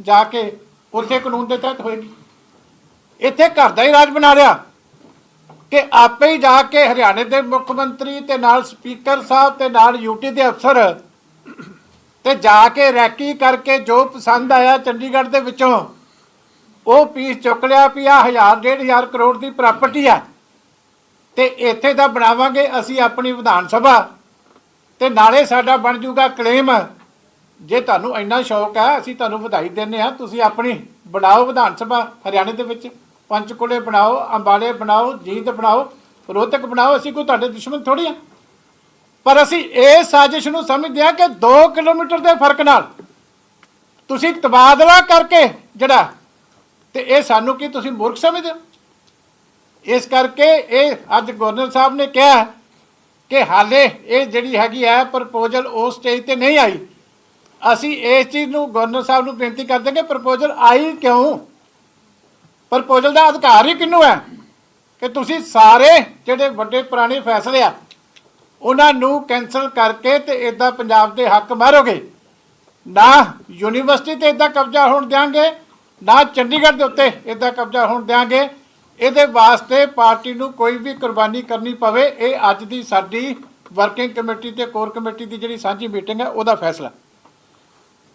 ਜਾ ਕੇ ਉਸੇ ਕਾਨੂੰਨ ਦੇ ਤਹਿਤ ਹੋਏਗੀ। ਇੱਥੇ ਘਰ ਦਾ ਹੀ ਰਾਜ ਬਣਾ ਲਿਆ ਕਿ ਆਪੇ ਹੀ ਜਾ ਕੇ ਹਰਿਆਣੇ ਦੇ ਮੁੱਖ ਮੰਤਰੀ ਤੇ ਨਾਲ ਸਪੀਕਰ ਸਾਹਿਬ ਤੇ ਨਾਲ ਯੂਟੀ ਦੇ ਅਫਸਰ ਤੇ ਜਾ ਕੇ ਰੈਕੀ ਕਰਕੇ ਜੋ ਪਸੰਦ ਆਇਆ ਚੰਡੀਗੜ੍ਹ ਦੇ ਵਿੱਚੋਂ, ਉਹ ਪੀਸ ਚੁੱਕ ਲਿਆ ਵੀ ਆ ਹਜ਼ਾਰ, ਡੇਢ ਹਜ਼ਾਰ ਕਰੋੜ ਦੀ ਪ੍ਰਾਪਰਟੀ ਆ ਤੇ ਇੱਥੇ ਦਾ ਬਣਾਵਾਂਗੇ ਅਸੀਂ ਆਪਣੀ ਵਿਧਾਨ ਸਭਾ ਤੇ ਨਾਲੇ ਸਾਡਾ ਬਣ ਜੂਗਾ ਕਲੇਮ ਜੇ ਤੁਹਾਨੂੰ ਇੰਨਾ ਸ਼ੌਕ ਹੈ, ਅਸੀਂ ਤੁਹਾਨੂੰ ਵਧਾਈ ਦਿੰਦੇ ਹਾਂ। ਤੁਸੀਂ ਆਪਣੀ ਬਣਾਓ ਵਿਧਾਨ ਸਭਾ ਹਰਿਆਣੇ ਦੇ ਵਿੱਚ। ਪੰਚਕੂਲੇ ਬਣਾਓ, ਅੰਬਾਲੇ ਬਣਾਓ, ਜੀਂਦ ਬਣਾਓ, ਰੋਹਤਕ ਬਣਾਓ। ਅਸੀਂ ਕੋਈ ਤੁਹਾਡੇ ਦੁਸ਼ਮਣ ਥੋੜੀ ਆ ਪਰ ਅਸੀਂ ਇਹ ਸਾਜ਼ਿਸ਼ ਨੂੰ ਸਮਝਦੇ ਆ ਕਿ 2 ਕਿਲੋਮੀਟਰ ਦੇ ਫ਼ਰਕ ਨਾਲ ਤੁਸੀਂ ਤਬਾਦਲਾ ਕਰਕੇ ਜਿਹੜਾ, ਤੇ ਇਹ ਸਾਨੂੰ ਕੀ ਤੁਸੀਂ ਮੂਰਖ ਸਮਝਦੇ ਹੋ? ਇਸ ਕਰਕੇ ਇਹ ਅੱਜ ਗਵਰਨਰ ਸਾਹਿਬ ਨੇ ਕਿਹਾ ਕਿ ਹਾਲੇ ਇਹ ਜਿਹੜੀ ਹੈਗੀ ਹੈ ਪ੍ਰਪੋਜ਼ਲ ਉਸ ਸਟੇਜ ਤੇ ਨਹੀਂ ਆਈ। ਅਸੀਂ ਇਸ ਚੀਜ਼ ਨੂੰ ਗਵਰਨਰ ਸਾਹਿਬ ਨੂੰ ਬੇਨਤੀ ਕਰਦੇ ਕਿ ਪ੍ਰਪੋਜ਼ਲ ਆਈ ਕਿਉਂ? ਪ੍ਰਪੋਜ਼ਲ ਦਾ ਅਧਿਕਾਰ ਹੀ ਕਿਹਨੂੰ ਹੈ? ਕਿ ਤੁਸੀਂ ਸਾਰੇ ਜਿਹੜੇ ਵੱਡੇ ਪੁਰਾਣੇ ਫੈਸਲੇ ਆ, ਉਹਨਾਂ ਨੂੰ ਕੈਨਸਲ ਕਰਕੇ ਤੇ ਇਦਾਂ ਪੰਜਾਬ ਦੇ ਹੱਕ ਮਾਰੋਗੇ। ਨਾ ਯੂਨੀਵਰਸਿਟੀ ਤੇ ਇਦਾਂ ਕਬਜ਼ਾ ਹੋਣ ਦਿਆਂਗੇ, ਨਾ ਚੰਡੀਗੜ੍ਹ ਦੇ ਉੱਤੇ ਇਦਾਂ ਕਬਜ਼ਾ ਹੋਣ ਦਿਆਂਗੇ। ਇਹਦੇ ਵਾਸਤੇ ਪਾਰਟੀ ਨੂੰ ਕੋਈ ਵੀ ਕੁਰਬਾਨੀ ਕਰਨੀ ਪਵੇ, ਇਹ ਅੱਜ ਦੀ ਸਾਡੀ ਵਰਕਿੰਗ ਕਮੇਟੀ ਤੇ ਕੋਰ ਕਮੇਟੀ ਦੀ ਜਿਹੜੀ ਸਾਂਝੀ ਮੀਟਿੰਗ ਹੈ, ਉਹਦਾ ਫੈਸਲਾ।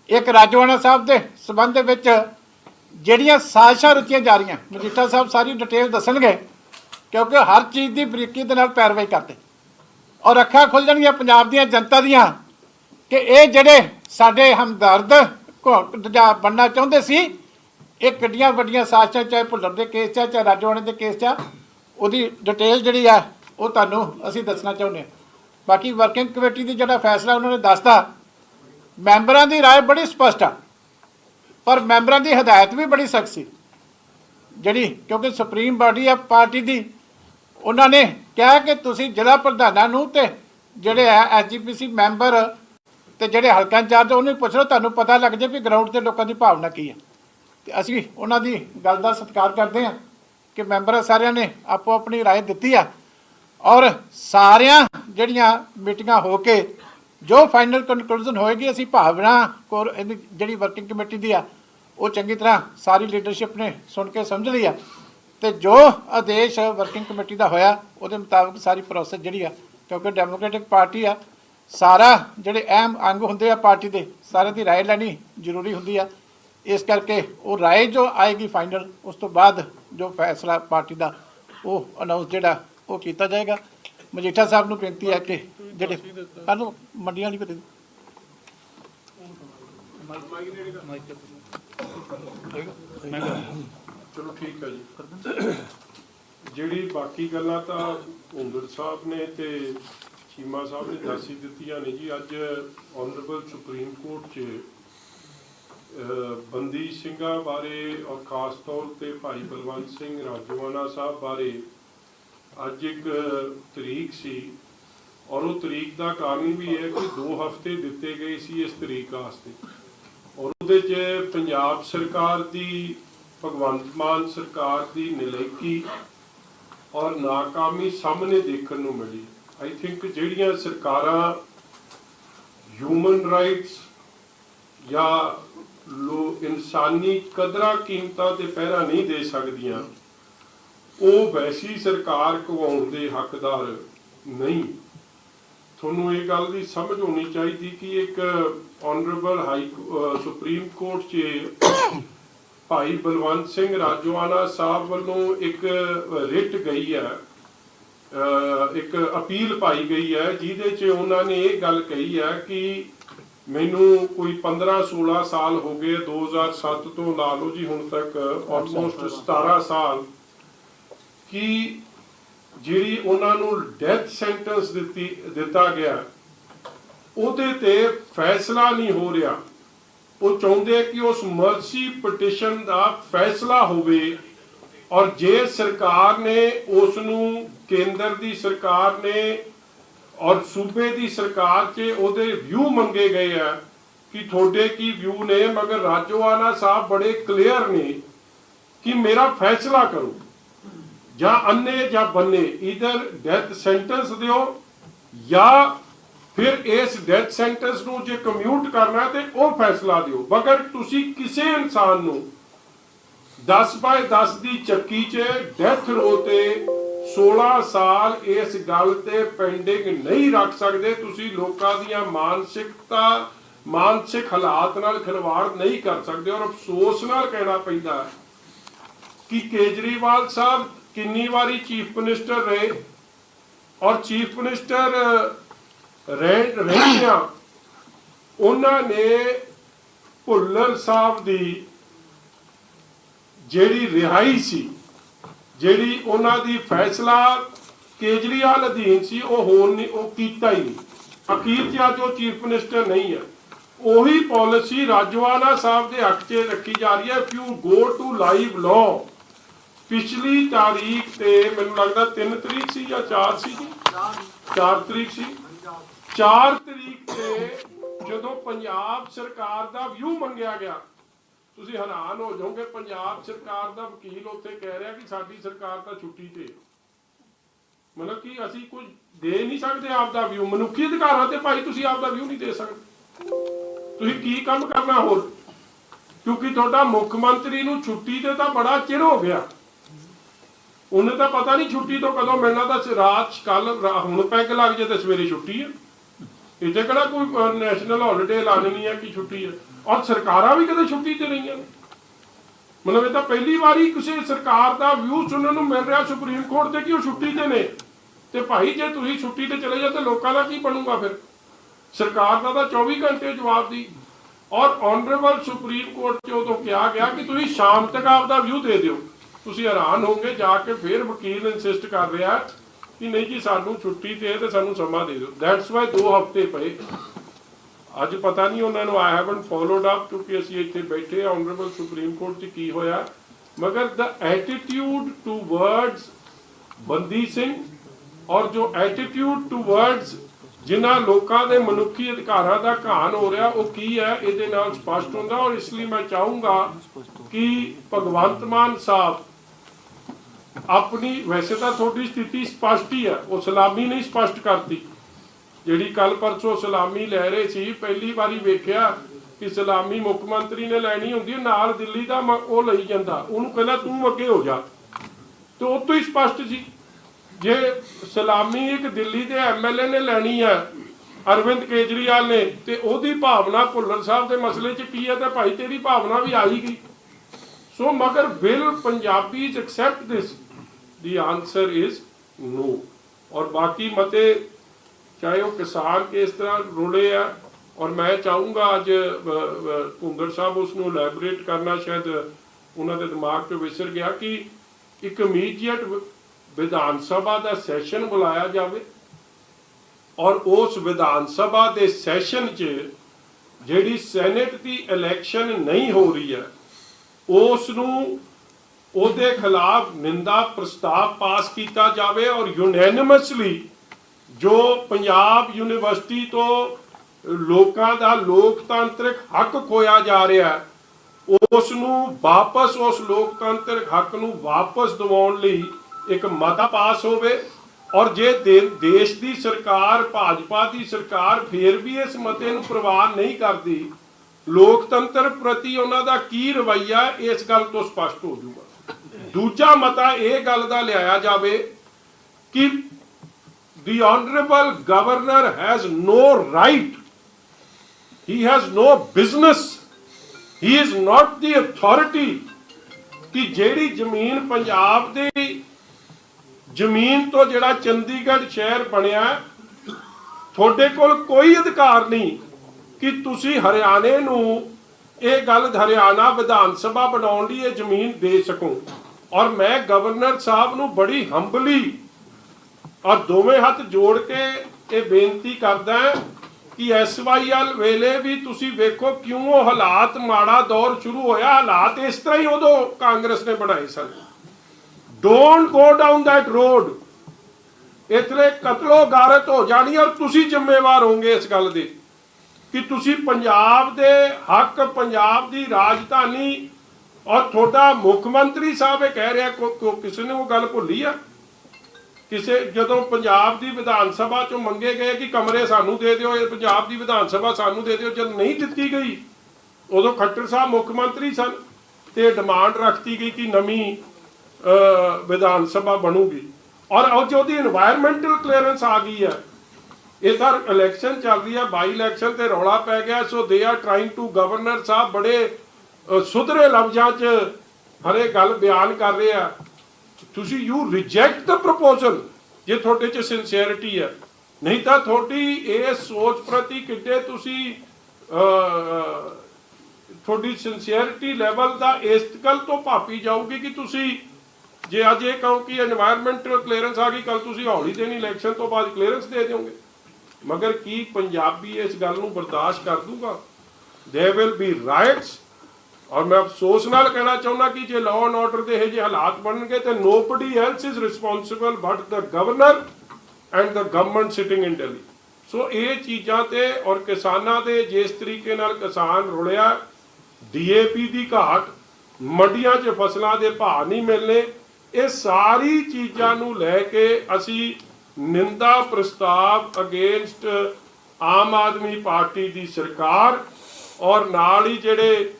ਇੱਕ ਰਾਜਵਾਨਾ ਸਾਹਿਬ ਦੇ ਸਬੰਧ ਦੇ ਵਿੱਚ ਜਿਹੜੀਆਂ ਸਾਜ਼ਿਸ਼ਾਂ ਰਚੀਆਂ ਜਾ ਰਹੀਆਂ ਮਜੀਠਾ ਸਾਹਿਬ ਸਾਰੀ ਡਿਟੇਲ ਦੱਸਣਗੇ ਕਿਉਂਕਿ ਹਰ ਚੀਜ਼ ਦੀ ਬਰੀਕੀ ਦੇ ਨਾਲ ਪੈਰਵਾਈ ਕਰਦੇ। ਔਰ ਅੱਖਾਂ ਖੁੱਲ ਜਾਣਗੀਆਂ ਪੰਜਾਬ ਦੀਆਂ ਜਨਤਾ ਦੀਆਂ ਕਿ ਇਹ ਜਿਹੜੇ ਸਾਡੇ ਹਮਦਰਦ ਘੁ- ਜਾਂ ਬਣਨਾ ਚਾਹੁੰਦੇ ਸੀ ਇਹ ਕਿੱਡੀਆਂ ਵੱਡੀਆਂ ਸਾਜ਼ਿਸ਼ਾਂ ਚਾਹੇ ਭੁੱਲਰ ਦੇ ਕੇਸ 'ਚ ਆ, ਚਾਹੇ ਰਾਜਵਾਨੇ ਦੇ ਕੇਸ 'ਚ ਆ, ਉਹਦੀ ਡਿਟੇਲ ਜਿਹੜੀ ਆ ਉਹ ਤੁਹਾਨੂੰ ਅਸੀਂ ਦੱਸਣਾ ਚਾਹੁੰਦੇ ਹਾਂ। ਬਾਕੀ ਵਰਕਿੰਗ ਕਮੇਟੀ ਦੀ ਜਿਹੜਾ ਫੈਸਲਾ ਉਹਨਾਂ ਨੇ ਦੱਸਤਾ ਮੈਂਬਰਾਂ ਦੀ رائے ਬੜੀ ਸਪਸ਼ਟ ਆ ਪਰ ਮੈਂਬਰਾਂ ਦੀ ਹਦਾਇਤ ਵੀ ਬੜੀ ਸਖਤ ਸੀ ਜਿਹੜੀ ਕਿਉਂਕਿ ਸੁਪਰੀਮ ਬਾਡੀ ਆ ਪਾਰਟੀ ਦੀ ਉਹਨਾਂ ਨੇ ਕਿਹਾ ਕਿ ਤੁਸੀਂ ਜ਼ਿਲ੍ਹਾ ਪ੍ਰਧਾਨਾਂ ਨੂੰ ਤੇ ਜਿਹੜੇ ਆ ਐਸਜੀਪੀਸੀ ਮੈਂਬਰ ਤੇ ਜਿਹੜੇ ਹਲਕਾ ਇੰਚਾਰਜ ਉਹਨੂੰ ਹੀ ਪੁੱਛ ਲਓ ਤੁਹਾਨੂੰ ਪਤਾ ਲੱਗ ਜੇ ਵੀ ਗਰਾਊਂਡ ਤੇ ਲੋਕਾਂ ਦੀ ਭਾਵਨਾ ਕੀ ਹੈ ਤੇ ਅਸੀਂ ਉਹਨਾਂ ਦੀ ਗੱਲ ਦਾ ਸਤਿਕਾਰ ਕਰਦੇ ਹਾਂ ਕਿ ਮੈਂਬਰ ਸਾਰਿਆਂ ਨੇ ਆਪੋ ਆਪਣੀ رائے ਦਿੱਤੀ ਆ ਔਰ ਸਾਰਿਆਂ ਜਿਹੜੀਆਂ ਮੀਟਿੰਗਾਂ ਹੋ ਕੇ ਜੋ ਫਾਈਨਲ ਕਨਕਲੂਜਨ ਹੋਏਗੀ ਅਸੀਂ ਭਾਵਨਾ ਕੋਰ ਇਹਦੀ ਜਿਹੜੀ ਵਰਕਿੰਗ ਕਮੇਟੀ ਦੀ ਆ ਉਹ ਚੰਗੀ ਤਰ੍ਹਾਂ ਸਾਰੀ ਲੀਡਰਸ਼ਿਪ ਨੇ ਸੁਣ ਕੇ ਸਮਝ ਲਈ ਆ ਤੇ ਜੋ ਆਦੇਸ਼ ਵਰਕਿੰਗ ਕਮੇਟੀ ਦਾ ਹੋਇਆ ਉਹਦੇ ਮੁਤਾਬਕ ਸਾਰੀ ਪ੍ਰੋਸੈਸ ਜਿਹੜੀ ਆ ਕਿਉਂਕਿ ਡੈਮੋਕ੍ਰੈਟਿਕ ਪਾਰਟੀ ਆ ਸਾਰਾ ਜਿਹੜੇ ਅਹਿਮ ਅੰਗ ਹੁੰਦੇ ਆ ਪਾਰਟੀ ਦੇ ਸਾਰੇ ਦੀ رائے ਲੈਣੀ ਜ਼ਰੂਰੀ ਹੁੰਦੀ ਆ ਇਸ ਕਰਕੇ ਉਹ رائے ਜੋ ਆਏਗੀ ਫਾਈਨਲ ਉਸ ਤੋਂ ਬਾਅਦ ਜੋ ਫੈਸਲਾ ਪਾਰਟੀ ਦਾ ਉਹ ਅਨਾਉਂਸ ਜਿਹੜਾ ਉਹ ਕੀਤਾ ਜਾਏਗਾ ਮਜੀਠਾ ਸਾਹਿਬ ਨੂੰ ਬੇਨਤੀ ਹੈ ਕਿ ਜਿਹੜੇ ਸਾਨੂੰ ਮੰਡੀਆਂ ਵਾਲੀ ਬਤੇ ਚਲੋ ਠੀਕ ਹੈ ਜੀ। ਜਿਹੜੀ ਬਾਕੀ ਗੱਲਾਂ ਤਾਂ ਹੁੰਦਰ ਸਾਹਿਬ ਨੇ ਤੇ ਚੀਮਾ ਸਾਹਿਬ ਨੇ ਦੱਸ ਹੀ ਦਿੱਤੀਆਂ ਨੇ ਜੀ। ਅੱਜ ਆਨਰੇਬਲ ਸੁਪਰੀਮ ਕੋਰਟ 'ਚ ਬੰਦੀ ਸਿੰਘਾਂ ਬਾਰੇ ਔਰ ਖਾਸ ਤੌਰ ਤੇ ਭਾਈ ਬਲਵੰਤ ਸਿੰਘ ਰਾਜਵਾਨਾ ਸਾਹਿਬ ਬਾਰੇ ਅੱਜ ਇੱਕ ਤਰੀਕ ਸੀ। ਔਰ ਉਹ ਤਰੀਕ ਦਾ ਕਾਰਨ ਵੀ ਹੈ ਕਿ 2 ਹਫ਼ਤੇ ਦਿੱਤੇ ਗਏ ਸੀ ਇਸ ਤਰੀਕ ਵਾਸਤੇ। ਔਰ ਉਹਦੇ 'ਚ ਪੰਜਾਬ ਸਰਕਾਰ ਦੀ, ਭਗਵੰਤ ਮਾਨ ਸਰਕਾਰ ਦੀ ਨਿਲੇਕੀ ਔਰ ਨਾਕਾਮੀ ਸਾਹਮਣੇ ਦੇਖਣ ਨੂੰ ਮਿਲੀ। ਆਈ ਥਿੰਕ ਜਿਹੜੀਆਂ ਸਰਕਾਰਾਂ ਹਿਊਮਨ ਰਾਈਟਸ ਜਾਂ ਲੋ, ਇਨਸਾਨੀ ਕਦਰਾਂ ਕੀਮਤਾਂ ਤੇ ਪਹਿਰਾ ਨਹੀਂ ਦੇ ਸਕਦੀਆਂ, ਉਹ ਵੈਸੀ ਸਰਕਾਰ ਕਵਾਉਣ ਦੇ ਹੱਕਦਾਰ ਨਹੀਂ। ਤੁਹਾਨੂੰ ਇਹ ਗੱਲ ਦੀ ਸਮਝ ਹੋਣੀ ਚਾਹੀਦੀ ਕਿ ਇੱਕ ਆਨਰੇਬਲ ਹਾਈ ਸੁਪਰੀਮ ਕੋਰਟ 'ਚ ਭਾਈ ਬਲਵੰਤ ਸਿੰਘ ਰਾਜਵਾਨਾ ਸਾਹਿਬ ਵੱਲੋਂ ਇੱਕ ਰਿਟ ਗਈ ਹੈ ਇੱਕ ਅਪੀਲ ਪਾਈ ਗਈ ਹੈ ਜਿਹਦੇ 'ਚ ਉਹਨਾਂ ਨੇ ਇਹ ਗੱਲ ਕਹੀ ਹੈ ਕਿ ਮੈਨੂੰ ਕੋਈ 15 16 ਸਾਲ ਹੋ ਗਏ 2007 ਤੋਂ ਲਾ ਲਓ ਜੀ ਹੁਣ ਤੱਕ ਆਲਮੋਸਟ 17 ਸਾਲ ਕਿ ਜਿਹੜੀ ਉਹਨਾਂ ਨੂੰ ਡੈਥ ਸੈਂਟੈਂਸ ਦਿੱਤੀ, ਦਿੱਤਾ ਗਿਆ, ਉਹਦੇ ਤੇ ਫੈਸਲਾ ਨਹੀਂ ਹੋ ਰਿਹਾ। ਉਹ ਚਾਹੁੰਦੇ ਕਿ ਉਸ ਮਰਸੀ ਪਟੀਸ਼ਨ ਦਾ ਫੈਸਲਾ ਹੋਵੇ ਔਰ ਜੇ ਸਰਕਾਰ ਨੇ ਉਸ ਨੂੰ ਕੇਂਦਰ ਦੀ ਸਰਕਾਰ ਨੇ ਔਰ ਸੂਬੇ ਦੀ ਸਰਕਾਰ 'ਚ ਉਹਦੇ ਵਿਊ ਮੰਗੇ ਗਏ ਆ ਕਿ ਤੁਹਾਡੇ ਕੀ ਵਿਊ ਨੇ, ਮਗਰ ਰਾਜੋਆਨਾ ਸਾਹਿਬ ਬੜੇ ਕਲੀਅਰ ਨੇ ਕਿ ਮੇਰਾ ਫੈਸਲਾ ਕਰੋ। ਜਾਂ ਅੰਨੇ ਜਾਂ ਬੰਨੇ ਇਧਰ ਡੈਥ ਸੈਂਟੈਂਸ ਦਿਓ ਜਾਂ ਫਿਰ ਇਸ ਡੈਥ ਸੈਂਟੈਂਸ ਨੂੰ ਜੇ ਕਮਿਊਟ ਕਰਨਾ ਤੇ ਉਹ ਫੈਸਲਾ ਦਿਓ। ਮਗਰ ਤੁਸੀਂ ਕਿਸੇ ਇਨਸਾਨ ਨੂੰ 10 ਬਾਏ 10 ਦੀ ਚੱਕੀ 'ਚ ਡੈਥ ਰੋ ਤੇ 16 ਸਾਲ ਇਸ ਗੱਲ ਤੇ ਪੈਂਡਿੰਗ ਨਹੀਂ ਰੱਖ ਸਕਦੇ, ਤੁਸੀਂ ਲੋਕਾਂ ਦੀਆਂ ਮਾਨਸਿਕਤਾ, ਮਾਨਸਿਕ ਹਾਲਾਤ ਨਾਲ ਖਿਲਵਾੜ ਨਹੀਂ ਕਰ ਸਕਦੇ ਔਰ ਅਫਸੋਸ ਨਾਲ ਕਹਿਣਾ ਪੈਂਦਾ ਕਿ ਕੇਜਰੀਵਾਲ ਸਾਹਿਬ ਕਿੰਨੀ ਵਾਰੀ ਚੀਫ ਮਿਨਿਸਟਰ ਰਹੇ ਔਰ ਚੀਫ ਮਿਨਿਸਟਰ ਰਹਿ, ਰਹਿੰਦਿਆਂ ਉਹਨਾਂ ਨੇ ਭੁੱਲਰ ਸਾਹਿਬ ਦੀ ਜਿਹੜੀ ਰਿਹਾਈ ਸੀ, ਜਿਹੜੀ ਉਹਨਾਂ ਦੀ ਫੈਸਲਾ ਕੇਜਰੀਵਾਲ ਅਧੀਨ ਸੀ, ਉਹ ਹੋਣ ਨਹੀਂ, ਉਹ ਕੀਤਾ ਹੀ ਨਹੀਂ। ਅਖੀਰ 'ਚ ਅੱਜ ਉਹ ਚੀਫ ਮਿਨਿਸਟਰ ਨਹੀਂ ਹੈ। ਉਹੀ ਪਾਲਿਸੀ ਰਾਜਵਾਲਾ ਸਾਹਿਬ ਦੇ ਹੱਕ 'ਚ ਰੱਖੀ ਜਾ ਰਹੀ ਹੈ if you go to live law ਪਿਛਲੀ ਤਾਰੀਖ ਤੇ ਮੈਨੂੰ ਲੱਗਦਾ 3 ਤਰੀਕ ਸੀ ਜਾਂ 4 ਸੀ ਜੀ? 4 ਤਰੀਕ ਸੀ। 4 ਤਰੀਕ ਤੇ ਜਦੋਂ ਪੰਜਾਬ ਸਰਕਾਰ ਦਾ ਵਿਊ ਮੰਗਿਆ ਗਿਆ, ਤੁਸੀਂ ਹੈਰਾਨ ਹੋ ਜਾਓਗੇ, ਪੰਜਾਬ ਸਰਕਾਰ ਦਾ ਵਕੀਲ ਉੱਥੇ ਕਹਿ ਰਿਹਾ ਕਿ ਸਾਡੀ ਸਰਕਾਰ ਤਾਂ ਛੁੱਟੀ ਤੇ ਮਤਲਬ ਕਿ ਅਸੀਂ ਕੁਝ ਦੇ ਨਹੀਂ ਸਕਦੇ ਆਪ ਦਾ ਵਿਊ। ਮਨੁੱਖੀ ਅਧਿਕਾਰਾਂ ਤੇ ਭਾਈ ਤੁਸੀਂ ਆਪ ਦਾ ਵਿਊ ਨਹੀਂ ਦੇ ਸਕਦੇ। ਤੁਸੀਂ ਕੀ ਕੰਮ ਕਰਨਾ ਹੋਰ? ਕਿਉਂਕਿ ਤੁਹਾਡਾ ਮੁੱਖ ਮੰਤਰੀ ਨੂੰ ਛੁੱਟੀ ਤੇ ਤਾਂ ਬੜਾ ਚਿਰ ਹੋ ਗਿਆ। ਉਹਨੇ ਤਾਂ ਪਤਾ ਨਹੀਂ ਛੁੱਟੀ ਤੋਂ ਕਦੋਂ ਮਿਲਣਾ ਤਾਂ ਰਾਤ ਕੱਲ ਹੁਣ ਪੈਗ ਲੱਗ ਜੇ ਤੇ ਸਵੇਰੇ ਛੁੱਟੀ ਹੈ ਇੱਥੇ ਕਿਹੜਾ ਕੋਈ ਨੈਸ਼ਨਲ ਹੌਲੀਡੇ ਐਲਾਨਣੀ ਹੈ ਕਿ ਛੁੱਟੀ ਹੈ ਔਰ ਸਰਕਾਰਾਂ ਵੀ ਕਦੇ ਛੁੱਟੀ ਤੇ ਨਹੀਂ ਨੇ ਮਤਲਬ ਇਹ ਤਾਂ ਪਹਿਲੀ ਵਾਰੀ ਕਿਸੇ ਸਰਕਾਰ ਦਾ ਵਿਊ ਸੁਣਨ ਨੂੰ ਮਿਲ ਰਿਹਾ ਸੁਪਰੀਮ ਕੋਰਟ ਤੇ ਕਿ ਉਹ ਛੁੱਟੀ ਤੇ ਨੇ। ਤੇ ਭਾਈ, ਜੇ ਤੁਸੀਂ ਛੁੱਟੀ ਤੇ ਚਲੇ ਜਾਓ ਤੇ ਲੋਕਾਂ ਦਾ ਕੀ ਬਣੂਗਾ ਫਿਰ? ਸਰਕਾਰ ਦਾ ਤਾਂ 24 ਘੰਟੇ ਜਵਾਬ ਦੀ। ਔਰ ਆਨਰੇਬਲ ਸੁਪਰੀਮ ਕੋਰਟ 'ਚ ਉਦੋਂ ਕਿਹਾ ਗਿਆ ਕਿ ਤੁਸੀਂ ਸ਼ਾਮ ਤੱਕ ਆਪਦਾ ਵਿਊ ਦੇ ਦਿਓ। ਤੁਸੀਂ ਹੈਰਾਨ ਹੋਗੇ ਜਾ ਕੇ ਫਿਰ ਵਕੀਲ ਇਨਸਿਸਟ ਕਰ ਰਿਹਾ ਕਿ ਨਹੀਂ ਜੀ, ਸਾਨੂੰ ਛੁੱਟੀ ਤੇ ਤੇ ਸਾਨੂੰ ਸਮਾਂ ਦੇ ਦਿਓ। ਦੈਟਸ ਵਾਈ 2 ਹਫ਼ਤੇ ਪਏ। ਅੱਜ ਪਤਾ ਨਹੀਂ ਉਹਨਾਂ ਨੂੰ ਆਈ ਹੈਵਨਟ ਫੋਲੋਡ ਅਪ ਕਿਉਂਕਿ ਅਸੀਂ ਇੱਥੇ ਬੈਠੇ ਆਨਰੇਬਲ ਸੁਪਰੀਮ ਕੋਰਟ 'ਚ ਕੀ ਹੋਇਆ? ਮਗਰ ਦਾ ਐਟੀਟਿਊਡ ਟੂਵਰਡਸ ਬੰਦੀ ਸਿੰਘ ਔਰ ਜੋ ਐਟੀਟਿਊਡ ਟੂਵਰਡਸ ਜਿਨ੍ਹਾਂ ਲੋਕਾਂ ਦੇ ਮਨੁੱਖੀ ਅਧਿਕਾਰਾਂ ਦਾ ਘਾਣ ਹੋ ਰਿਹਾ, ਉਹ ਕੀ ਹੈ? ਇਹਦੇ ਨਾਲ ਸਪਸ਼ਟ ਹੁੰਦਾ ਔਰ ਇਸ ਲਈ ਮੈਂ ਚਾਹੂੰਗਾ ਕਿ ਭਗਵੰਤ ਮਾਨ ਸਾਹਿਬ ਆਪਣੀ, ਵੈਸੇ ਤਾਂ ਤੁਹਾਡੀ ਸਥਿਤੀ ਸਪਸ਼ਟ ਹੀ ਹੈ ਉਹ ਸਲਾਮੀ ਨਹੀਂ ਸਪਸ਼ਟ ਕਰਤੀ ਜਿਹੜੀ ਕੱਲ ਪਰਸੋਂ ਸਲਾਮੀ ਲੈ ਰਹੇ ਸੀ, ਪਹਿਲੀ ਵਾਰੀ ਵੇਖਿਆ ਕਿ ਸਲਾਮੀ ਮੁੱਖ ਮੰਤਰੀ ਨੇ ਲੈਣੀ ਹੁੰਦੀ ਨਾਲ ਦਿੱਲੀ ਦਾ ਉਹ ਲਈ ਜਾਂਦਾ। ਉਹਨੂੰ ਕਹਿੰਦਾ, ਤੂੰ ਅੱਗੇ ਹੋ ਜਾ। ਤੇ ਉਹ ਤੋਂ ਹੀ ਸਪਸ਼ਟ ਸੀ। ਜੇ ਸਲਾਮੀ ਇੱਕ ਦਿੱਲੀ ਦੇ ਐਮਐਲਏ ਨੇ ਲੈਣੀ ਹੈ ਅਰਵਿੰਦ ਕੇਜਰੀਵਾਲ ਨੇ, ਤੇ ਉਹਦੀ ਭਾਵਨਾ ਭੁੱਲਰ ਸਾਹਿਬ ਦੇ ਮਸਲੇ 'ਚ ਕੀ ਹੈ ਤੇ ਭਾਈ ਤੇਰੀ ਭਾਵਨਾ ਵੀ ਆਈ ਗਈ। ਸੋ ਮਗਰ bill Punjabis accept this the answer is no ਔਰ ਬਾਕੀ ਮਤੇ ਚਾਹੇ ਉਹ ਕਿਸਾਨ ਕਿਸ ਤਰ੍ਹਾਂ ਰੁਲੇ ਆ ਔਰ ਮੈਂ ਚਾਹੂੰਗਾ ਅੱਜ ਭੁੰਦਰ ਸਾਹਿਬ ਉਸ ਨੂੰ ਲੈਬੋਰੇਟ ਕਰਨਾ ਸ਼ਾਇਦ ਉਹਨਾਂ ਦੇ ਦਿਮਾਗ 'ਚ ਵਿਸਰ ਗਿਆ ਕਿ ਇੱਕ ਇਮੀਡੀਏਟ ਵਿਧਾਨ ਸਭਾ ਦਾ ਸੈਸ਼ਨ ਬੁਲਾਇਆ ਜਾਵੇ ਔਰ ਉਸ ਵਿਧਾਨ ਸਭਾ ਦੇ ਸੈਸ਼ਨ 'ਚ ਜਿਹੜੀ ਸੈਨੇਟ ਦੀ ਇਲੈਕਸ਼ਨ ਨਹੀਂ ਹੋ ਰਹੀ ਹੈ ਉਸ ਨੂੰ ਉਹਦੇ ਖਿਲਾਫ ਨਿੰਦਾ ਪ੍ਰਸਤਾਵ ਪਾਸ ਕੀਤਾ ਜਾਵੇ ਔਰ ਯੂਨੈਨਿਮਸਲੀ ਜੋ ਪੰਜਾਬ ਯੂਨੀਵਰਸਿਟੀ ਤੋਂ ਲੋਕਾਂ ਦਾ ਲੋਕਤਾਂਤਰਿਕ ਹੱਕ ਖੋਇਆ ਜਾ ਰਿਹਾ ਉਸ ਨੂੰ ਵਾਪਸ, ਉਸ ਲੋਕਤੰਤਰਿਕ ਹੱਕ ਨੂੰ ਵਾਪਸ ਦਿਵਾਉਣ ਲਈ ਇੱਕ ਮਤਾ ਪਾਸ ਹੋਵੇ ਔਰ ਜੇ ਦੇ- ਦੇਸ਼ ਦੀ ਸਰਕਾਰ, ਭਾਜਪਾ ਦੀ ਸਰਕਾਰ ਫੇਰ ਵੀ ਇਸ ਮਤੇ ਨੂੰ ਪ੍ਰਵਾਨ ਨਹੀਂ ਕਰਦੀ, ਲੋਕਤੰਤਰ ਪ੍ਰਤੀ ਉਹਨਾਂ ਦਾ ਕੀ ਰਵੱਈਆ, ਇਸ ਗੱਲ ਤੋਂ ਸਪਸ਼ਟ ਹੋ ਜਾਊਗਾ। ਦੂਜਾ ਮਤਾ ਇਹ ਗੱਲ ਦਾ ਲਿਆਇਆ ਜਾਵੇ ਕਿ the honorable governor has no right. He has no business. He is not the authority. ਕਿ ਜਿਹੜੀ ਜ਼ਮੀਨ ਪੰਜਾਬ ਦੀ ਜ਼ਮੀਨ ਤੋਂ ਜਿਹੜਾ ਚੰਡੀਗੜ੍ਹ ਸ਼ਹਿਰ ਬਣਿਆ, ਤੁਹਾਡੇ ਕੋਲ ਕੋਈ ਅਧਿਕਾਰ ਨਹੀਂ ਕਿ ਤੁਸੀਂ ਹਰਿਆਣੇ ਨੂੰ ਇਹ ਗੱਲ ਹਰਿਆਣਾ ਵਿਧਾਨ ਸਭਾ ਬਣਾਉਣ ਲਈ ਇਹ ਜ਼ਮੀਨ ਦੇ ਸਕੋ। ਔਰ ਮੈਂ ਗਵਰਨਰ ਸਾਹਿਬ ਨੂੰ ਬੜੀ ਹੰਬਲੀ ਔਰ ਦੋਵੇਂ ਹੱਥ ਜੋੜ ਕੇ ਇਹ ਬੇਨਤੀ ਕਰਦਾ ਹਾਂ ਕਿ ਐਸਵਾਈਐਲ ਵੇਲੇ ਵੀ ਤੁਸੀਂ ਵੇਖੋ ਕਿਉਂ ਉਹ ਹਾਲਾਤ ਮਾੜਾ ਦੌਰ ਸ਼ੁਰੂ ਹੋਇਆ। ਹਾਲਾਤ ਇਸ ਤਰ੍ਹਾਂ ਹੀ ਉਦੋਂ ਕਾਂਗਰਸ ਨੇ ਬਣਾਏ ਸਨ। Don't go down that road ਇਤਨੇ ਕਤਲੋ ਗਾਰਤ ਹੋ ਜਾਣੀ ਔਰ ਤੁਸੀਂ ਜ਼ਿੰਮੇਵਾਰ ਹੋਵੋਗੇ ਇਸ ਗੱਲ ਦੇ ਕਿ ਤੁਸੀਂ ਪੰਜਾਬ ਦੇ ਹੱਕ, ਪੰਜਾਬ ਦੀ ਰਾਜਧਾਨੀ ਔਰ ਤੁਹਾਡਾ ਮੁੱਖ ਮੰਤਰੀ ਸਾਹਿਬ ਇਹ ਕਹਿ ਰਿਹਾ ਕੋ ਕਿਸੇ ਨੇ ਉਹ ਗੱਲ ਭੁੱਲੀ ਆ? ਕਿਸੇ ਜਦੋਂ ਪੰਜਾਬ ਦੀ ਵਿਧਾਨ ਸਭਾ ਚੋਂ ਮੰਗੇ ਗਏ ਕਿ ਕਮਰੇ ਸਾਨੂੰ ਦੇ ਦਿਓ, ਇਹ ਪੰਜਾਬ ਦੀ ਵਿਧਾਨ ਸਭਾ ਸਾਨੂੰ ਦੇ ਦਿਓ, ਜਦ ਨਹੀਂ ਦਿੱਤੀ ਗਈ, ਉਦੋਂ ਖੱਟਰ ਸਾਹਿਬ ਮੁੱਖ ਮੰਤਰੀ ਸਨ ਤੇ ਡਿਮਾਂਡ ਰੱਖਤੀ ਗਈ ਕਿ ਨਵੀਂ ਵਿਧਾਨ ਸਭਾ ਬਣੂਗੀ। ਔਰ ਉਹ ਜੋ ਦੀ ਕਲੀਅਰੈਂਸ ਆ ਗਈ ਹੈ ਇਹ ਸਰ ਇਲੈਕਸ਼ਨ ਚੱਲ ਰਹੀ ਹੈ ਬਾਈ ਇਲੈਕਸ਼ਨ ਤੇ ਰੌਲਾ ਪੈ ਗਿਆ so they are trying to governor ਸਾਹਿਬ ਬੜੇ ਸੁਧਰੇ ਲਫ਼ਜ਼ਾਂ 'ਚ ਹਰੇ ਗੱਲ ਬਿਆਨ ਕਰ ਰਹੇ ਆ। ਤੁਸੀਂ ਯੂ ਰਿਜੈਕਟ ਦਾ ਪ੍ਰਪੋਜ਼ਲ ਜੇ ਤੁਹਾਡੇ 'ਚ ਸਿੰਸੀਅਰਿਟੀ ਹੈ ਨਹੀਂ ਤਾਂ ਤੁਹਾਡੀ ਇਹ ਸੋਚ ਪ੍ਰਤੀ ਕਿੱਡੇ ਤੁਸੀਂ ਤੁਹਾਡੀ ਸਿੰਸੀਅਰਿਟੀ ਲੈਵਲ ਦਾ ਇਸਤਕਲ ਤੋਂ ਭਾਪੀ ਜਾਊਗੀ ਕਿ ਤੁਸੀਂ, ਜੇ ਅੱਜ ਇਹ ਕਹੋ ਕਿ এনवायरमेंटਲ ਕਲੀਅਰੈਂਸ ਆ ਗਈ ਕੱਲ ਤੁਸੀਂ ਹੌਲੀ ਦੇਣੀ ਇਲੈਕਸ਼ਨ ਤੋਂ ਬਾਅਦ ਕਲੀਅਰੈਂਸ ਦੇ ਦਿਓਗੇ। ਮਗਰ ਕੀ ਪੰਜਾਬੀ ਇਸ ਗੱਲ ਨੂੰ ਬਰਦਾਸ਼ਤ ਕਰ ਦੂਗਾ? ਦੇ ਵਿਲ ਬੀ ਰਾਈਟਸ ਔਰ ਮੈਂ ਅਫਸੋਸ ਨਾਲ ਕਹਿਣਾ ਚਾਹੁੰਦਾ ਕਿ ਜੇ ਲਾਅ ਐਂਡ ਆਰਡਰ ਦੇ ਇਹ ਜਿਹੇ ਹਾਲਾਤ ਬਣਨਗੇ, ਤੇ nobody else is responsible but the governor and the government sitting in Delhi. ਸੋ ਇਹ ਚੀਜ਼ਾਂ ਤੇ ਔਰ ਕਿਸਾਨਾਂ ਦੇ ਜਿਸ ਤਰੀਕੇ ਨਾਲ ਕਿਸਾਨ ਰੁਲਿਆ ਡੀਏਪੀ ਦੀ ਘਾਟ, ਮੰਡੀਆਂ 'ਚ ਫਸਲਾਂ ਦੇ ਭਾਅ ਨਹੀਂ ਮਿਲਨੇ ਇਹ ਸਾਰੀ ਚੀਜ਼ਾਂ ਨੂੰ ਲੈ ਕੇ ਅਸੀਂ ਨਿੰਦਾ ਪ੍ਰਸਤਾਵ ਅਗੇਂਸਟ ਆਮ ਆਦਮੀ ਪਾਰਟੀ ਦੀ ਸਰਕਾਰ ਔਰ ਨਾਲ ਹੀ ਜਿਹੜੇ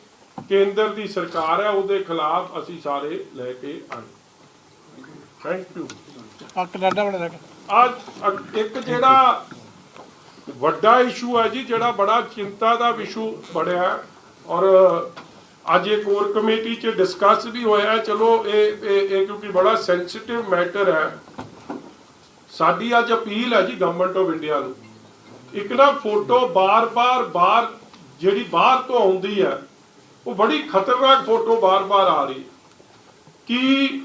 ਕੇਂਦਰ ਦੀ ਸਰਕਾਰ ਹੈ ਉਹਦੇ ਖਿਲਾਫ ਅਸੀਂ ਸਾਰੇ ਲੈ ਕੇ ਆਏ। ਥੈਂਕ ਯੂ ਆ ਕੈਨੇਡਾ ਕੇ। ਅੱਜ ਇੱਕ ਜਿਹੜਾ ਵੱਡਾ ਇਸ਼ੂ ਹੈ ਜੀ ਜਿਹੜਾ ਬੜਾ ਚਿੰਤਾ ਦਾ ਇਸ਼ੂ ਬਣਿਆ ਹੈ ਔਰ ਅੱਜ ਇੱਕ ਹੋਰ ਕਮੇਟੀ 'ਚ ਡਿਸਕਸ ਵੀ ਹੋਇਆ। ਚਲੋ ਇਹ ਇਹ ਇਹ ਕਿਉਂਕਿ ਬੜਾ ਸੈਂਸਿਟਿਵ ਮੈਟਰ ਹੈ। ਸਾਡੀ ਅੱਜ ਅਪੀਲ ਹੈ ਜੀ ਗਵਰਨਮੈਂਟ ਆਫ ਇੰਡੀਆ ਨੂੰ। ਇੱਕ ਨਾ ਫੋਟੋ ਬਾਰ-ਬਾਰ ਬਾਹਰ ਜਿਹੜੀ ਬਾਹਰ ਤੋਂ ਆਉਂਦੀ ਹੈ ਉਹ ਬੜੀ ਖਤਰਨਾਕ ਫੋਟੋ ਬਾਰ-ਬਾਰ ਆ ਰਹੀ। ਕਿ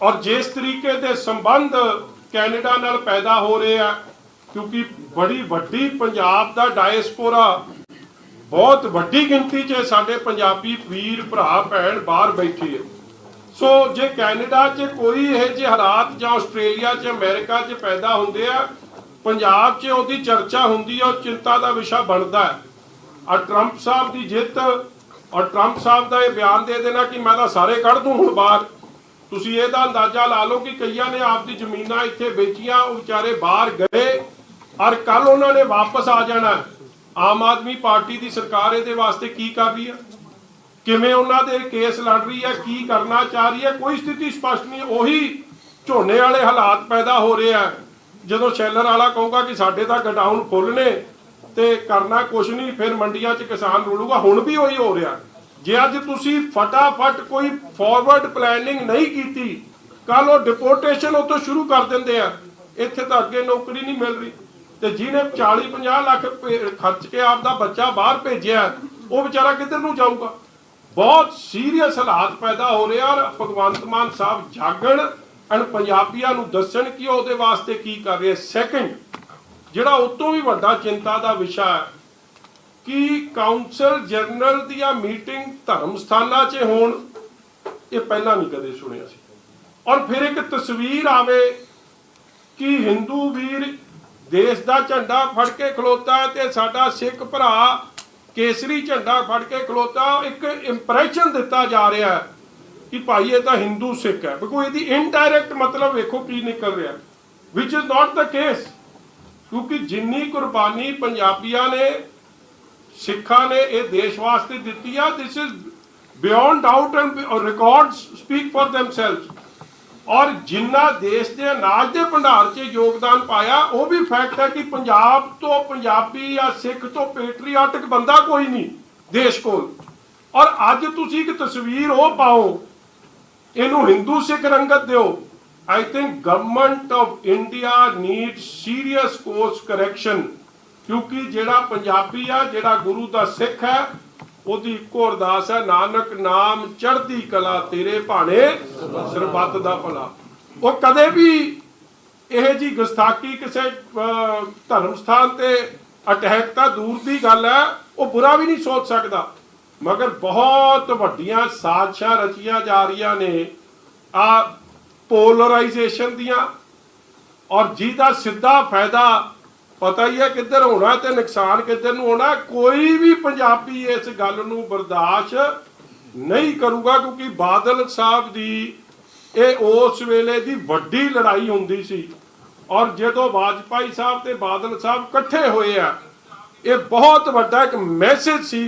ਔਰ ਜਿਸ ਤਰੀਕੇ ਦੇ ਸੰਬੰਧ ਕੈਨੇਡਾ ਨਾਲ ਪੈਦਾ ਹੋ ਰਹੇ ਆ, ਕਿਉਂਕਿ ਬੜੀ ਵੱਡੀ ਪੰਜਾਬ ਦਾ ਡਾਇਸਪੋਰਾ ਬਹੁਤ ਵੱਡੀ ਗਿਣਤੀ 'ਚ ਸਾਡੇ ਪੰਜਾਬੀ ਵੀਰ ਭਰਾ, ਭੈਣ ਬਾਹਰ ਬੈਠੇ ਆ। ਸੋ ਜੇ ਕੈਨੇਡਾ 'ਚ ਕੋਈ ਇਹ ਜਿਹੇ ਹਾਲਾਤ ਜਾਂ ਆਸਟ੍ਰੇਲੀਆ 'ਚ, ਅਮਰੀਕਾ 'ਚ ਪੈਦਾ ਹੁੰਦੇ ਆ, ਪੰਜਾਬ 'ਚ ਉਹਦੀ ਚਰਚਾ ਹੁੰਦੀ ਆ, ਉਹ ਚਿੰਤਾ ਦਾ ਵਿਸ਼ਾ ਬਣਦਾ ਹੈ। ਔਰ ਟਰੰਪ ਸਾਹਿਬ ਦੀ ਜਿੱਤ ਔਰ ਟਰੰਪ ਸਾਹਿਬ ਦਾ ਇਹ ਬਿਆਨ ਦੇ ਦੇਣਾ ਕਿ ਮੈਂ ਤਾਂ ਸਾਰੇ ਕੱਢ ਦੂੰ ਹੁਣ ਬਾਹਰ। ਤੁਸੀਂ ਇਹਦਾ ਅੰਦਾਜ਼ਾ ਲਾ ਲਓ ਕਿ ਕਈਆਂ ਨੇ ਆਪਦੀ ਜ਼ਮੀਨਾਂ ਇੱਥੇ ਵੇਚੀਆਂ, ਉਹ ਵਿਚਾਰੇ ਬਾਹਰ ਗਏ ਔਰ ਕੱਲ ਉਹਨਾਂ ਨੇ ਵਾਪਸ ਆ ਜਾਣਾ। ਆਮ ਆਦਮੀ ਪਾਰਟੀ ਦੀ ਸਰਕਾਰ ਇਹਦੇ ਵਾਸਤੇ ਕੀ ਕਰ ਰਹੀ ਹੈ? ਕਿਵੇਂ ਉਹਨਾਂ ਦੇ ਕੇਸ ਲੜ ਰਹੀ ਹੈ, ਕੀ ਕਰਨਾ ਚਾਹ ਰਹੀ ਹੈ? ਕੋਈ ਸਥਿਤੀ ਸਪਸ਼ਟ ਨਹੀਂ। ਉਹੀ ਝੋਨੇ ਵਾਲੇ ਹਾਲਾਤ ਪੈਦਾ ਹੋ ਰਹੇ ਆ। ਜਦੋਂ ਸ਼ੈਲਰ ਵਾਲਾ ਕਹੂਗਾ ਕਿ ਸਾਡੇ ਤਾਂ ਗਡਾਊਨ ਫੁੱਲ ਨੇ ਤੇ ਕਰਨਾ ਕੁਛ ਨਹੀਂ, ਫਿਰ ਮੰਡੀਆਂ 'ਚ ਕਿਸਾਨ ਰੁਲੂਗਾ ਹੁਣ ਵੀ ਉਹੀ ਹੋ ਰਿਹਾ। ਜੇ ਅੱਜ ਤੁਸੀਂ ਫਟਾਫਟ ਕੋਈ ਫਾਰਵਰਡ ਪਲੈਨਿੰਗ ਨਹੀਂ ਕੀਤੀ ਕੱਲ ਉਹ ਡਿਪੋਰਟੇਸ਼ਨ ਉਤੋਂ ਸ਼ੁਰੂ ਕਰ ਦਿੰਦੇ ਆ। ਇੱਥੇ ਤਾਂ ਅੱਗੇ ਨੌਕਰੀ ਨਹੀਂ ਮਿਲ ਰਹੀ। ਤੇ ਜਿਹਨੇ 40 50 ਲੱਖ ਖਰਚ ਕੇ ਆਪਦਾ ਬੱਚਾ ਬਾਹਰ ਭੇਜਿਆ, ਉਹ ਵਿਚਾਰਾ ਕਿੱਧਰ ਨੂੰ ਜਾਊਗਾ? ਬਹੁਤ ਸੀਰੀਅਸ ਹਾਲਾਤ ਪੈਦਾ ਹੋ ਰਹੇ ਆ ਔਰ ਭਗਵੰਤ ਮਾਨ ਸਾਹਿਬ ਜਾਗਣ ਐਂਡ ਪੰਜਾਬੀਆਂ ਨੂੰ ਦੱਸਣ ਕਿ ਉਹਦੇ ਵਾਸਤੇ ਕੀ ਕਰ ਰਹੇ ਸੈਕਿੰਡ ਜਿਹੜਾ ਉਤੋਂ ਵੀ ਵੱਡਾ ਚਿੰਤਾ ਦਾ ਵਿਸ਼ਾ ਹੈ ਕਿ ਕਾਉਂਸਲ ਜਨਰਲ ਦੀਆਂ ਮੀਟਿੰਗ ਧਰਮ ਸਥਾਨਾਂ 'ਚ ਹੋਣ, ਇਹ ਪਹਿਲਾਂ ਨਹੀਂ ਕਦੇ ਸੁਣਿਆ ਸੀ। ਔਰ ਫਿਰ ਇੱਕ ਤਸਵੀਰ ਆਵੇ ਕਿ ਹਿੰਦੂ ਵੀਰ ਦੇਸ਼ ਦਾ ਝੰਡਾ ਫੜ ਕੇ ਖਲੋਤਾ ਹੈ ਤੇ ਸਾਡਾ ਸਿੱਖ ਭਰਾ ਕੇਸਰੀ ਝੰਡਾ ਫੜ ਕੇ ਖਲੋਤਾ, ਇੱਕ ਇੰਪ੍ਰੈਸ਼ਨ ਦਿੱਤਾ ਜਾ ਰਿਹਾ ਕਿ ਭਾਈ ਇਹ ਤਾਂ ਹਿੰਦੂ ਸਿੱਖ ਹੈ। ਬਿਕੋ ਇਹਦੀ ਇਨਡਾਇਰੈਕਟ ਮਤਲਬ ਵੇਖੋ ਕੀ ਨਿਕਲ ਰਿਹਾ। ਵਿਚ ਇਜ਼ ਨਾਟ ਦਾ ਕੇਸ ਕਿਉਂਕਿ ਜਿੰਨੀ ਕੁਰਬਾਨੀ ਪੰਜਾਬੀਆਂ ਨੇ, ਸਿੱਖਾਂ ਨੇ ਇਹ ਦੇਸ਼ ਵਾਸਤੇ ਦਿੱਤੀ ਆ this is beyond doubt and records speak for themselves ਔਰ ਜਿੰਨਾ ਦੇਸ਼ ਦੇ ਅਨਾਜ ਦੇ ਭੰਡਾਰ 'ਚ ਯੋਗਦਾਨ ਪਾਇਆ, ਉਹ ਵੀ ਫੈਕਟ ਹੈ ਕਿ ਪੰਜਾਬ ਤੋਂ ਪੰਜਾਬੀ ਜਾਂ ਸਿੱਖ ਤੋਂ ਪੈਟਰੀਆਟਿਕ ਬੰਦਾ ਕੋਈ ਨਹੀਂ, ਦੇਸ਼ ਕੋਲ। ਔਰ ਅੱਜ ਤੁਸੀਂ ਇੱਕ ਤਸਵੀਰ ਉਹ ਪਾਓ, ਇਹਨੂੰ ਹਿੰਦੂ ਸਿੱਖ ਰੰਗਤ ਦਿਓ। I think government of India need serious course correction ਕਿਉਂਕਿ ਜਿਹੜਾ ਪੰਜਾਬੀ ਆ ਜਿਹੜਾ ਗੁਰੂ ਦਾ ਸਿੱਖ ਹੈ ਉਹਦੀ ਇੱਕੋ ਅਰਦਾਸ ਹੈ ਨਾਨਕ ਨਾਮ ਚੜ੍ਹਦੀ ਕਲਾ ਤੇਰੇ ਭਾਣੇ ਸਰਬੱਤ ਦਾ ਭਲਾ ਉਹ ਕਦੇ ਵੀ ਇਹ ਜੀ ਗੁਸਤਾਖੀ ਕਿਸੇ ਧਰਮ ਸਥਾਨ ਤੇ ਅਟੈਕ ਤਾਂ ਦੂਰ ਦੀ ਗੱਲ ਹੈ ਉਹ ਬੁਰਾ ਵੀ ਨਹੀਂ ਸੋਚ ਸਕਦਾ ਮਗਰ ਬਹੁਤ ਵੱਡੀਆਂ ਸਾਜ਼ਿਸ਼ਾਂ ਰਚੀਆਂ ਜਾ ਰਹੀਆਂ ਨੇ ਆ ਪੋਲਰਾਈਜੇਸ਼ਨ ਦੀਆਂ ਔਰ ਜਿਹਦਾ ਸਿੱਧਾ ਫਾਇਦਾ ਪਤਾ ਹੀ ਹੈ ਕਿੱਧਰ ਹੋਣਾ ਤੇ ਨੁਕਸਾਨ ਕਿੱਧਰ ਨੂੰ ਹੋਣਾ ਕੋਈ ਵੀ ਪੰਜਾਬੀ ਇਸ ਗੱਲ ਨੂੰ ਬਰਦਾਸ਼ਤ ਨਹੀਂ ਕਰੂਗਾ ਕਿਉਂਕਿ ਬਾਦਲ ਸਾਹਿਬ ਦੀ ਇਹ ਉਸ ਵੇਲੇ ਦੀ ਵੱਡੀ ਲੜਾਈ ਹੁੰਦੀ ਸੀ ਔਰ ਜਦੋਂ ਵਾਜਪਾਈ ਸਾਹਿਬ ਤੇ ਬਾਦਲ ਸਾਹਿਬ ਇਕੱਠੇ ਹੋਏ ਆ ਇਹ ਬਹੁਤ ਵੱਡਾ ਇੱਕ ਮੈਸੇਜ ਸੀ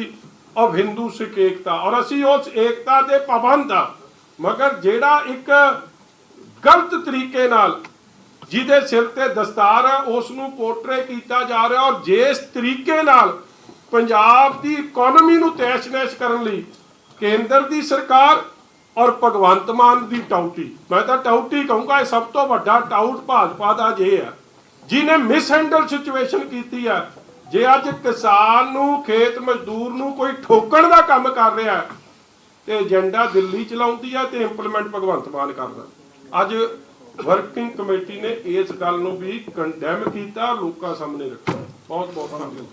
ਆਫ ਹਿੰਦੂ ਸਿੱਖ ਏਕਤਾ ਔਰ ਅਸੀਂ ਉਸ ਏਕਤਾ ਦੇ ਪਾਬੰਦ ਆ ਮਗਰ ਜਿਹੜਾ ਇੱਕ ਗਲਤ ਤਰੀਕੇ ਨਾਲ ਜਿਹਦੇ ਸਿਰ ਤੇ ਦਸਤਾਰ ਹੈ ਉਸ ਨੂੰ ਪੋਰਟਰੇ ਕੀਤਾ ਜਾ ਰਿਹਾ ਔਰ ਜਿਸ ਤਰੀਕੇ ਨਾਲ ਪੰਜਾਬ ਦੀ ਇਕਨੋਮੀ ਨੂੰ ਤੈਸ਼-ਨੈਸ਼ ਕਰਨ ਲਈ ਕੇਂਦਰ ਦੀ ਸਰਕਾਰ ਔਰ ਭਗਵੰਤ ਮਾਨ ਦੀ ਟਾਊਟੀ। ਮੈਂ ਤਾਂ ਟਾਊਟੀ ਕਹੂੰਗਾ, ਇਹ ਸਭ ਤੋਂ ਵੱਡਾ ਟਾਊਟ ਭਾਜਪਾ ਦਾ ਜੇ ਹੈ। ਜਿਹਨੇ ਮਿਸਹੈਂਡਲ ਸਿਚੁਏਸ਼ਨ ਕੀਤੀ ਹੈ, ਜੇ ਅੱਜ ਕਿਸਾਨ ਨੂੰ, ਖੇਤ ਮਜ਼ਦੂਰ ਨੂੰ ਕੋਈ ਠੋਕਣ ਦਾ ਕੰਮ ਕਰ ਰਿਹਾ ਤੇ ਏਜੰਡਾ ਦਿੱਲੀ ਚਲਾਉਂਦੀ ਹੈ ਤੇ ਇੰਪਲੀਮੈਂਟ ਭਗਵੰਤ ਮਾਨ ਕਰਦਾ ਅੱਜ ਵਰਕਿੰਗ ਕਮੇਟੀ ਨੇ ਇਸ ਗੱਲ ਨੂੰ ਵੀ ਕੰਡੈਮ ਕੀਤਾ, ਲੋਕਾਂ ਸਾਹਮਣੇ ਰੱਖਿਆ। ਬਹੁਤ ਬਹੁਤ ਧੰਨਵਾਦ।